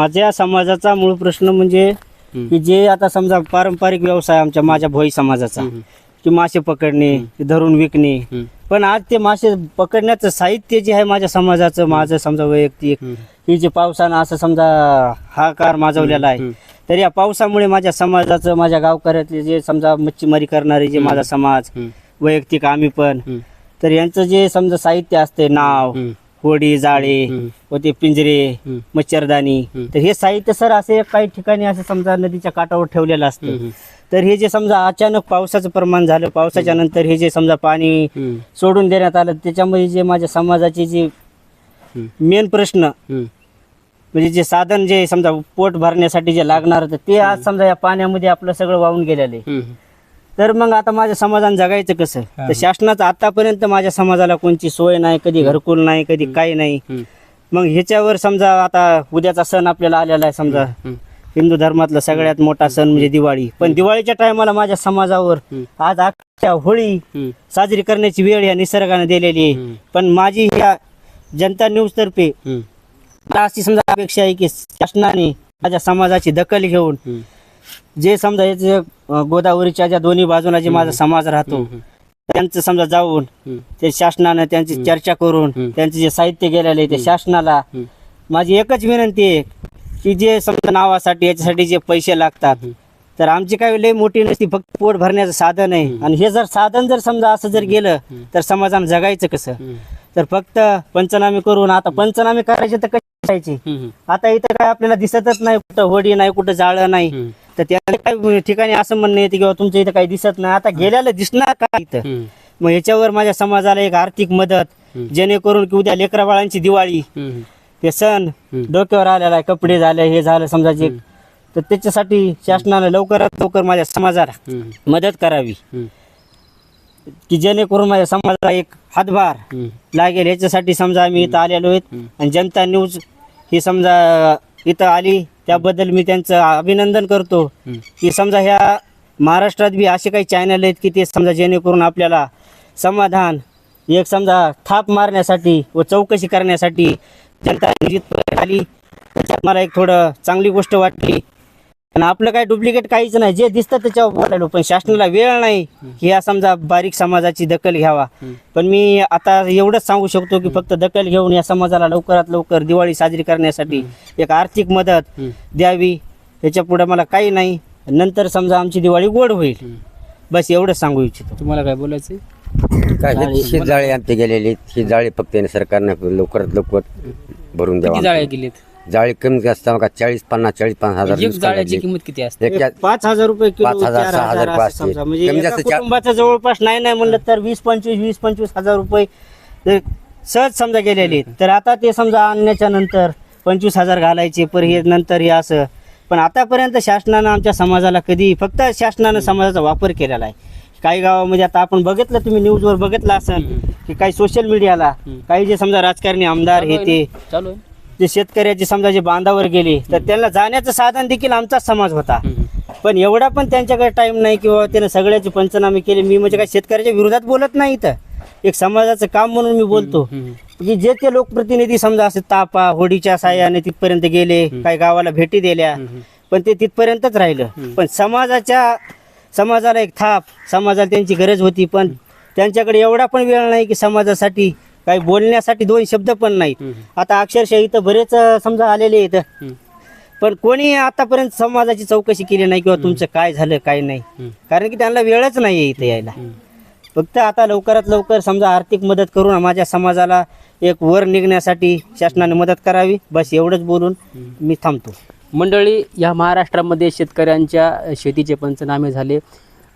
माझ्या समाजाचा मूळ प्रश्न म्हणजे. की जे आता समजा पारंपरिक व्यवसाय आमच्या माझ्या भोई समाजाचा. की मासे पकडणे धरून विकणे. पण आज ते मासे पकडण्याचं साहित्य जे आहे माझ्या समाजाचं माझं समजा वैयक्तिक. ही जे पावसानं असं समजा हाकार माजवलेला आहे. तर या पावसामुळे माझ्या समाजाचं माझ्या गावकऱ्यातले जे समजा मच्छीमारी करणारे जे माझा समाज. वैयक्तिक आम्ही पण. तर यांचं जे समजा साहित्य असते नाव. होडी जाळे. व ते पिंजरे. मच्छरदानी. तर हे साहित्य सर असे काही ठिकाणी असं समजा नदीच्या काठावर ठेवलेलं असतं. तर हे जे समजा अचानक पावसाचं प्रमाण झालं पावसाच्या नंतर हे जे समजा पाणी. सोडून देण्यात आलं त्याच्यामध्ये जे माझ्या समाजाचे जे. मेन प्रश्न. म्हणजे जे साधन जे समजा पोट भरण्यासाठी जे लागणार होतं ते आज समजा या पाण्यामध्ये आपलं सगळं वाहून गेलेलं आहे. तर मग आता माझ्या समाजानं जगायचं कसं तर शासनाचं आतापर्यंत माझ्या समाजाला कोणची सोय नाही कधी घरकुल नाही कधी काही नाही. मग ह्याच्यावर समजा आता उद्याचा सण आपल्याला आलेला आहे समजा. हिंदू धर्मातला सगळ्यात मोठा सण म्हणजे दिवाळी पण दिवाळीच्या टायमाला माझ्या समाजावर. आज अख्ख्या होळी. साजरी करण्याची वेळ या निसर्गाने दिलेली आहे. पण माझी ह्या जनता न्यूज तर्फे अशी समजा अपेक्षा आहे की शासनाने माझ्या समाजाची दखल घेऊन. जे समजा याचे गोदावरीच्या ज्या दोन्ही बाजूला जे माझा समाज राहतो. त्यांचं समजा जाऊन. ते शासनानं त्यांची चर्चा करून. त्यांचे जे साहित्य गेलेले ते शासनाला. माझी एकच विनंती आहे की जे समजा नावासाठी याच्यासाठी जे पैसे लागतात. तर आमची काही लई मोठी नसती फक्त पोट भरण्याचं साधन आहे आणि हे जर साधन जर समजा असं जर गेलं तर समाजानं जगायचं कसं. तर फक्त पंचनामे करून आता पंचनामे करायचे तर कसे करायचे. आता इथं काय आपल्याला दिसतच नाही कुठं होडी नाही कुठं जाळं नाही. तर त्या काही ठिकाणी असं म्हणणं येते किंवा तुमच्या इथं काही दिसत नाही आता गेल्याला दिसणार का इथं. मग ह्याच्यावर माझ्या समाजाला एक आर्थिक मदत जेणेकरून की उद्या लेकरा बाळांची दिवाळी. हे सण. डोक्यावर आलेला आहे कपडे झाले हे झालं समजा जे तर त्याच्यासाठी शासनाने लवकरात लवकर माझ्या समाजाला. मदत करावी. की जेणेकरून माझ्या समाजाला एक हातभार. लागेल याच्यासाठी समजा आम्ही इथं आलेलो आहेत. आणि जनता न्यूज ही समजा इथं आली त्याबद्दल मी त्यांचं अभिनंदन करतो. की समजा ह्या महाराष्ट्रात बी असे काही चॅनल आहेत की ते समजा जेणेकरून आपल्याला समाधान एक समजा थाप मारण्यासाठी व चौकशी करण्यासाठी जनता आली. मला एक थोडं चांगली गोष्ट वाटली. आणि आपलं काय डुप्लिकेट काहीच नाही. जे दिसतं त्याच्यावर बोलायलो पण शासनाला वेळ नाही. की या समजा बारीक समाजाची दखल घ्यावा. पण मी आता एवढंच सांगू शकतो की फक्त दखल घेऊन या समाजाला लवकरात लवकर दिवाळी साजरी करण्यासाठी एक आर्थिक मदत. द्यावी. याच्यापुढे मला काही नाही. नंतर समजा आमची दिवाळी गोड होईल. बस एवढंच सांगू इच्छितो. तुम्हाला काय बोलायचं काय जाळी आमची गेलेली. ही जाळी फक्त याने सरकारनं लवकरात लवकर भरून द्यावा. जाळ्या गेलेत जाळी कमी जास्त का चाळीस पन्नास चाळीस पन्नास हजार एक नुकसान जाळ्याची झाली. किंमत किती असते? एक पाच हजार रुपये किलो पाच हजार, चार सहा हजार असं समजा. म्हणजे कमी एका जास्त चार- कुटुंबाचं जवळपास नाही नाही म्हणलं तर वीस पंचवीस वीस पंचवीस हजार रुपये. ते सहज समजा गेलेले आहेत. तर आता ते समजा आणण्याच्या नंतर पंचवीस हजार घालायचे पर हे नंतर हे असं. पण आतापर्यंत शासनानं आमच्या समाजाला कधी फक्त शासनानं समाजाचा वापर केलेला आहे. काही गावामध्ये आता आपण बघितलं तुम्ही न्यूजवर बघितलं असेल की काही सोशल मीडियाला काही जे समजा राजकारणी आमदार हे ते चालू आहे जे शेतकऱ्याचे समजा जे बांधावर गेले तर त्यांना जाण्याचं साधन देखील आमचाच समाज होता. पण एवढा पण त्यांच्याकडे टाइम नाही किंवा त्यानं सगळ्याचे पंचनामे केले. मी म्हणजे काय शेतकऱ्याच्या विरोधात बोलत नाही इथं. एक समाजाचं काम म्हणून मी बोलतो. की जे ते लोकप्रतिनिधी समजा असे तापा होडीच्या साह्याने तिथपर्यंत गेले काही गावाला भेटी दिल्या पण ते तिथपर्यंतच राहिलं. पण समाजाच्या समाजाला एक थाप समाजाला त्यांची गरज होती. पण त्यांच्याकडे एवढा पण वेळ नाही की समाजासाठी काही बोलण्यासाठी दोन शब्द पण नाहीत आता अक्षरशः इथं बरेच समजा आलेले आहेत. पण कोणी आतापर्यंत समाजाची चौकशी केली नाही किंवा तुमचं काय झालं काय नाही. कारण की त्यांना वेळच नाही इथे यायला. फक्त आता लवकरात लवकर समजा आर्थिक मदत करून माझ्या समाजाला एक वर निघण्यासाठी शासनाने मदत करावी. बस एवढंच बोलून मी थांबतो. मंडळी या महाराष्ट्रामध्ये शेतकऱ्यांच्या शेतीचे पंचनामे झाले.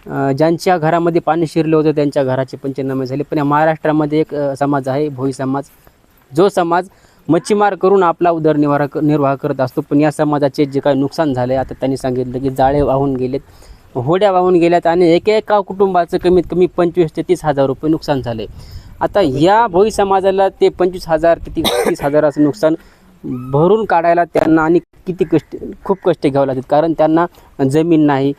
ज्यांच्या घरामध्ये पाणी शिरलं होतं त्यांच्या घराचे पंचनामे झाले. पण या महाराष्ट्रामध्ये एक समाज आहे भोई समाज. जो समाज मच्छीमार करून आपला उदरनिर्वाह निर्वाह करत असतो. पण या समाजाचे जे काही नुकसान झाले आता त्यांनी सांगितलं की जाळे वाहून गेलेत. होड्या वाहून गेल्यात आणि एकेका कुटुंबाचं कमीत कमी पंचवीस ते तीस हजार रुपये नुकसान झाले आता या भोई समाजाला ते पंचवीस हजार ते तीस हजाराचं नुकसान भरून काढायला त्यांना आणि किती कष्ट खूप कष्ट घ्यावं लागतात. कारण त्यांना जमीन नाही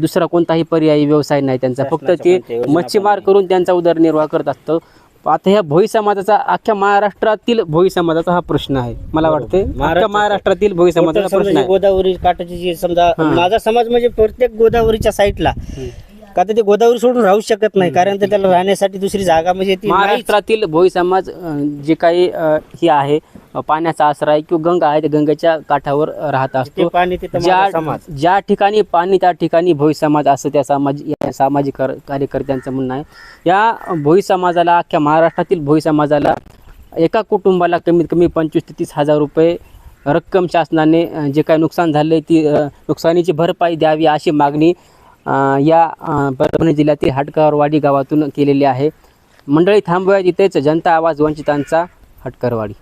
दुसरा कोणताही पर्यायी व्यवसाय नाही त्यांचा. फक्त ते मच्छीमार करून त्यांचा उदरनिर्वाह करत असतं. आता ह्या भोई समाजाचा अख्ख्या महाराष्ट्रातील भोई समाजाचा हा प्रश्न आहे. मला वाटते अख्ख्या महाराष्ट्रातील भोई समाजाचा समजा प्रश्न आहे. गोदावरी काठाची जी समजा माझा समाज म्हणजे प्रत्येक गोदावरीच्या साईडला का तर ते गोदावरी सोडून राहू शकत नाही कारण तर त्याला राहण्यासाठी दुसरी जागा म्हणजे ती. महाराष्ट्रातील भोई समाज अं, जे काही अं, हे आहे अं, पाण्याचा आसरा आहे किंवा गंगा आहे त्या गंगेच्या काठावर राहत ते असतो. पाणी तिथं ज्या माझा समाज. ज्या ठिकाणी पाणी त्या ठिकाणी भोई समाज असं त्या समाज या सामाजिक कर- कार्यकर्त्यांचं म्हणणं आहे. या भोई समाजाला अख्ख्या महाराष्ट्रातील भोई समाजाला एका कुटुंबाला कमीत कमी पंचवीस ते तीस हजार रुपये रक्कम शासनाने अं, जे काही नुकसान झाले ती अं, नुकसानीची भरपाई द्यावी अशी मागणी या परभणी जिल्ह्यातील हाटकरवाडी गावातून केलेली आहे. मंडळी थांबूया इथेच जनता आवाज वंचितांचा हटकरवाडी.